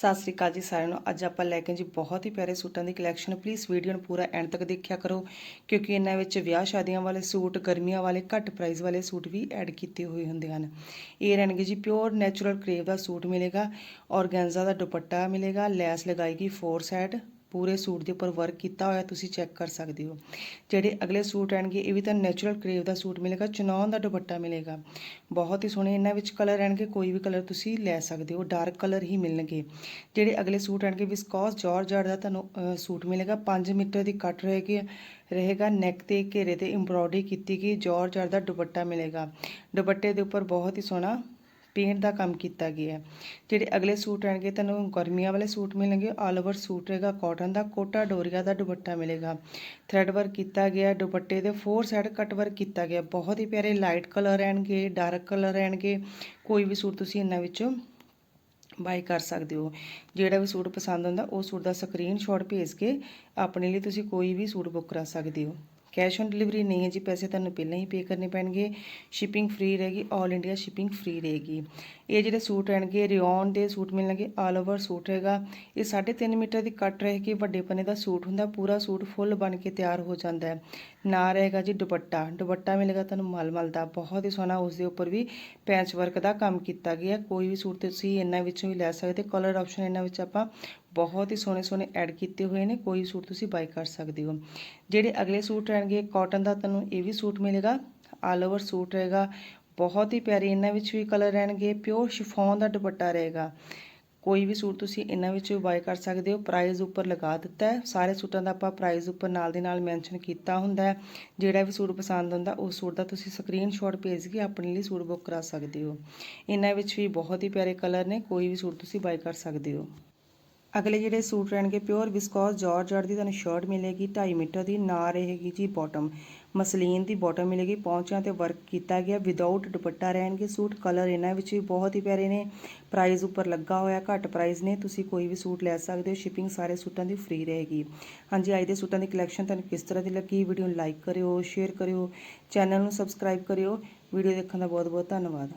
ਸਤਿ ਸ੍ਰੀ ਅਕਾਲ ਜੀ ਸਾਰਿਆਂ ਨੂੰ। ਅੱਜ ਆਪਾਂ ਲੈ ਕੇ ਜੀ ਬਹੁਤ ਹੀ ਪਿਆਰੇ ਸੂਟਾਂ ਦੀ ਕਲੈਕਸ਼ਨ ਪਲੀਜ਼ ਵੀਡੀਓ ਨੂੰ ਪੂਰਾ ਐਂਡ ਤੱਕ ਦੇਖਿਆ ਕਰੋ, ਕਿਉਂਕਿ ਇਹਨਾਂ ਵਿੱਚ ਵਿਆਹ ਸ਼ਾਦੀਆਂ ਵਾਲੇ ਸੂਟ, ਗਰਮੀਆਂ ਵਾਲੇ, ਘੱਟ ਪ੍ਰਾਈਸ ਵਾਲੇ ਸੂਟ ਵੀ ਐਡ ਕੀਤੇ ਹੋਏ ਹੁੰਦੇ ਹਨ। ਇਹ ਰਹਿਣਗੇ ਜੀ ਪਿਓਰ ਨੈਚੁਰਲ ਕਰੇਵ ਦਾ ਸੂਟ ਮਿਲੇਗਾ ਔਰਗੈਂਜ਼ਾ ਦਾ ਦੁਪੱਟਾ ਮਿਲੇਗਾ, ਲੈਸ ਲਗਾਏਗੀ ਫੋਰ ਸਾਈਡ ਪੂਰੇ ਸੂਟ ਦੇ ਉੱਪਰ ਵਰਕ ਕੀਤਾ ਹੋਇਆ, ਤੁਸੀਂ ਚੈੱਕ ਕਰ ਸਕਦੇ ਹੋ। ਜਿਹੜੇ ਅਗਲੇ ਸੂਟ ਆਣਗੇ, ਇਹ ਵੀ ਤਾਂ ਨੈਚੁਰਲ ਕਰੇਵ ਦਾ ਸੂਟ ਮਿਲੇਗਾ ਚਨੌਨ ਦਾ ਦੁਪੱਟਾ ਮਿਲੇਗਾ। ਬਹੁਤ ਹੀ ਸੋਹਣੇ ਇਹਨਾਂ ਵਿੱਚ ਕਲਰ ਆਣਗੇ, ਕੋਈ ਵੀ ਕਲਰ ਤੁਸੀਂ ਲੈ ਸਕਦੇ ਹੋ ਡਾਰਕ ਕਲਰ ਹੀ ਮਿਲਣਗੇ। ਜਿਹੜੇ ਅਗਲੇ ਸੂਟ ਆਣਗੇ ਵਿਸਕੋਸ ਜਾਰਜਟ ਦਾ ਤੁਹਾਨੂੰ ਸੂਟ ਮਿਲੇਗਾ 5 ਮੀਟਰ ਦੀ ਕੱਟ ਰਹੇਗੀ ਰਹੇਗਾ ਨੈਕ ਤੇ, ਘੇਰੇ ਤੇ ਐਮਬ੍ਰੋਇਡਰੀ ਕੀਤੀ ਗਈ ਜਾਰਜਟ ਦਾ ਦੁਪੱਟਾ ਮਿਲੇਗਾ। ਦੁਪੱਟੇ ਦੇ ਉੱਪਰ ਬਹੁਤ ਹੀ ਸੋਹਣਾ ਪੇਂਟ ਦਾ ਕੰਮ ਕੀਤਾ ਗਿਆ ਹੈ। ਜਿਹੜੇ ਅਗਲੇ ਸੂਟ ਰਹਿਣਗੇ ਤੁਹਾਨੂੰ ਗਰਮੀਆਂ ਵਾਲੇ ਸੂਟ ਮਿਲਣਗੇ। ਆਲ ਓਵਰ ਸੂਟ ਰਹੇਗਾ ਕਾਟਨ ਦਾ ਕੋਟਾ, ਡੋਰੀਆ ਦਾ ਦੁਪੱਟਾ ਮਿਲੇਗਾ। ਥ੍ਰੈਡ ਵਰਕ ਕੀਤਾ ਗਿਆ, ਦੁਪੱਟੇ ਦੇ ਫੋਰ ਸਾਈਡ ਕੱਟ ਵਰਕ ਕੀਤਾ ਗਿਆ। ਬਹੁਤ ਹੀ ਪਿਆਰੇ ਲਾਈਟ ਕਲਰ ਰਹਿਣਗੇ ਡਾਰਕ ਕਲਰ ਰਹਿਣਗੇ। ਕੋਈ ਵੀ ਸੂਟ ਤੁਸੀਂ ਇਹਨਾਂ ਵਿੱਚੋਂ ਬਾਈ ਕਰ ਸਕਦੇ ਹੋ। ਜਿਹੜਾ ਵੀ ਸੂਟ ਪਸੰਦ ਆਉਂਦਾ, ਉਹ ਸੂਟ ਦਾ ਸਕਰੀਨਸ਼ਾਟ ਭੇਜ ਕੇ ਆਪਣੇ ਲਈ ਤੁਸੀਂ ਕੋਈ ਵੀ ਸੂਟ ਬੁੱਕ ਕਰਾ ਸਕਦੇ ਹੋ। ਕੈਸ਼ ਔਨ ਡਿਲੀਵਰੀ ਨਹੀਂ ਹੈ ਜੀ, ਪੈਸੇ ਤੁਹਾਨੂੰ ਪਹਿਲਾਂ ਹੀ ਪੇ ਕਰਨੇ ਪੈਣਗੇ। ਸ਼ਿਪਿੰਗ ਫ੍ਰੀ ਰਹੇਗੀ 올 ਇੰਡੀਆ ਸ਼ਿਪਿੰਗ ਫ੍ਰੀ ਰਹੇਗੀ। ਇਹ ਜਿਹੜੇ ਸੂਟ ਰਹਿਣਗੇ, ਰਿਓਨ ਦੇ ਸੂਟ ਮਿਲਣਗੇ ਆਲ ਓਵਰ ਸੂਟ ਰਹੇਗਾ ਇਹ 3.5 ਮੀਟਰ ਦੀ ਕੱਟ ਰਹੇਗੀ, ਵੱਡੇ ਪਨੇ ਦਾ ਸੂਟ ਹੁੰਦਾ, ਪੂਰਾ ਸੂਟ ਫੁੱਲ ਬਣ ਕੇ ਤਿਆਰ ਹੋ ਜਾਂਦਾ ਹੈ। ਨਾ ਰਹੇਗਾ ਜੀ ਦੁਪੱਟਾ ਦੁਪੱਟਾ ਮਿਲੇਗਾ ਤੁਹਾਨੂੰ ਮਲਮਲ ਦਾ, ਬਹੁਤ ਹੀ ਸੋਹਣਾ ਉਸ ਦੇ ਉੱਪਰ ਵੀ ਪੈਚ ਵਰਕ ਦਾ ਕੰਮ ਕੀਤਾ ਗਿਆ। ਕੋਈ ਵੀ ਸੂਟ ਤੁਸੀਂ ਇਹਨਾਂ ਵਿੱਚੋਂ ਹੀ ਲੈ ਸਕਦੇ ਕਲਰ ਆਪਸ਼ਨ ਇਹਨਾਂ ਵਿੱਚ ਆਪਾਂ ਬਹੁਤ ਹੀ ਸੋਹਣੇ ਸੋਹਣੇ ਐਡ ਕੀਤੇ ਹੋਏ ਨੇ, ਕੋਈ ਸੂਟ ਤੁਸੀਂ ਬਾਈ ਕਰ ਸਕਦੇ ਹੋ। ਜਿਹੜੇ ਅਗਲੇ ਸੂਟ ਰਹਿਣਗੇ ਕਾਟਨ ਦਾ ਤੁਹਾਨੂੰ ਇਹ ਵੀ ਸੂਟ ਮਿਲੇਗਾ। ਆਲ ਓਵਰ ਸੂਟ ਰਹੇਗਾ। ਬਹੁਤ ਹੀ ਪਿਆਰੇ ਇਹਨਾਂ ਵਿੱਚ ਵੀ ਕਲਰ ਰਹਿਣਗੇ। ਪਿਓਰ ਸ਼ਿਫੋਨ ਦਾ ਦੁਪੱਟਾ ਰਹੇਗਾ। ਕੋਈ ਵੀ ਸੂਟ ਤੁਸੀਂ ਇਹਨਾਂ ਵਿੱਚ ਬਾਈ ਕਰ ਸਕਦੇ ਹੋ। ਪ੍ਰਾਈਸ ਉੱਪਰ ਲਗਾ ਦਿੱਤਾ ਹੈ। ਸਾਰੇ ਸੂਟਾਂ ਦਾ ਆਪਾਂ ਪ੍ਰਾਈਸ ਉੱਪਰ ਨਾਲ ਦੇ ਨਾਲ ਮੈਂਸ਼ਨ ਕੀਤਾ ਹੁੰਦਾ ਹੈ। ਜਿਹੜਾ ਵੀ ਸੂਟ ਪਸੰਦ ਹੁੰਦਾ ਉਸ ਸੂਟ ਦਾ ਤੁਸੀਂ ਸਕਰੀਨਸ਼ਾਟ ਭੇਜ ਕੇ ਆਪਣੇ ਲਈ ਸੂਟ ਬੁੱਕ ਕਰਾ ਸਕਦੇ ਹੋ। ਇਹਨਾਂ ਵਿੱਚ ਵੀ ਬਹੁਤ ਹੀ ਪਿਆਰੇ ਕਲਰ ਨੇ। ਕੋਈ ਵੀ ਸੂਟ ਤੁਸੀਂ ਬਾਏ ਕਰ ਸਕਦੇ ਹੋ। ਅਗਲੇ ਜਿਹੜੇ ਸੂਟ ਰਹਿਣਗੇ ਪਿਓਰ ਵਿਸਕੋਸ ਜਾਰਜਟ ਦੀ, ਤੁਹਾਨੂੰ ਸ਼ਰਟ ਮਿਲੇਗੀ 2.5 ਮੀਟਰ ਦੀ, ਨਾ ਰਹੇਗੀ ਜੀ ਬਾਟਮ ਮਸਲੀਨ ਦੀ ਬਾਟਮ ਮਿਲੇਗੀ ਪੌਂਚਿਆਂ ਤੇ ਵਰਕ ਕੀਤਾ ਗਿਆ ਵਿਦਆਊਟ ਦੁਪੱਟਾ ਰਹਿਣਗੇ ਸੂਟ ਕਲਰ ਇਹਨਾਂ ਵਿੱਚ ਵੀ ਬਹੁਤ ਹੀ ਪਿਆਰੇ ਨੇ। ਪ੍ਰਾਈਸ ਉੱਪਰ ਲੱਗਾ ਹੋਇਆ, ਘੱਟ ਪ੍ਰਾਈਸ ਨੇ, ਤੁਸੀਂ ਕੋਈ ਵੀ ਸੂਟ ਲੈ ਸਕਦੇ ਹੋ ਸ਼ਿਪਿੰਗ ਸਾਰੇ ਸੂਟਾਂ ਦੀ ਫ੍ਰੀ ਰਹੇਗੀ। ਹਾਂਜੀ, ਅੱਜ ਦੇ ਸੂਟਾਂ ਦੀ ਕਲੈਕਸ਼ਨ ਤੁਹਾਨੂੰ ਕਿਸ ਤਰ੍ਹਾਂ ਦੀ ਲੱਗੀ ਵੀਡੀਓ ਨੂੰ ਲਾਈਕ ਕਰਿਓ ਸ਼ੇਅਰ ਕਰਿਓ ਚੈਨਲ ਨੂੰ ਸਬਸਕ੍ਰਾਈਬ ਕਰਿਓ ਵੀਡੀਓ ਦੇਖਣ ਦਾ ਬਹੁਤ ਬਹੁਤ ਧੰਨਵਾਦ।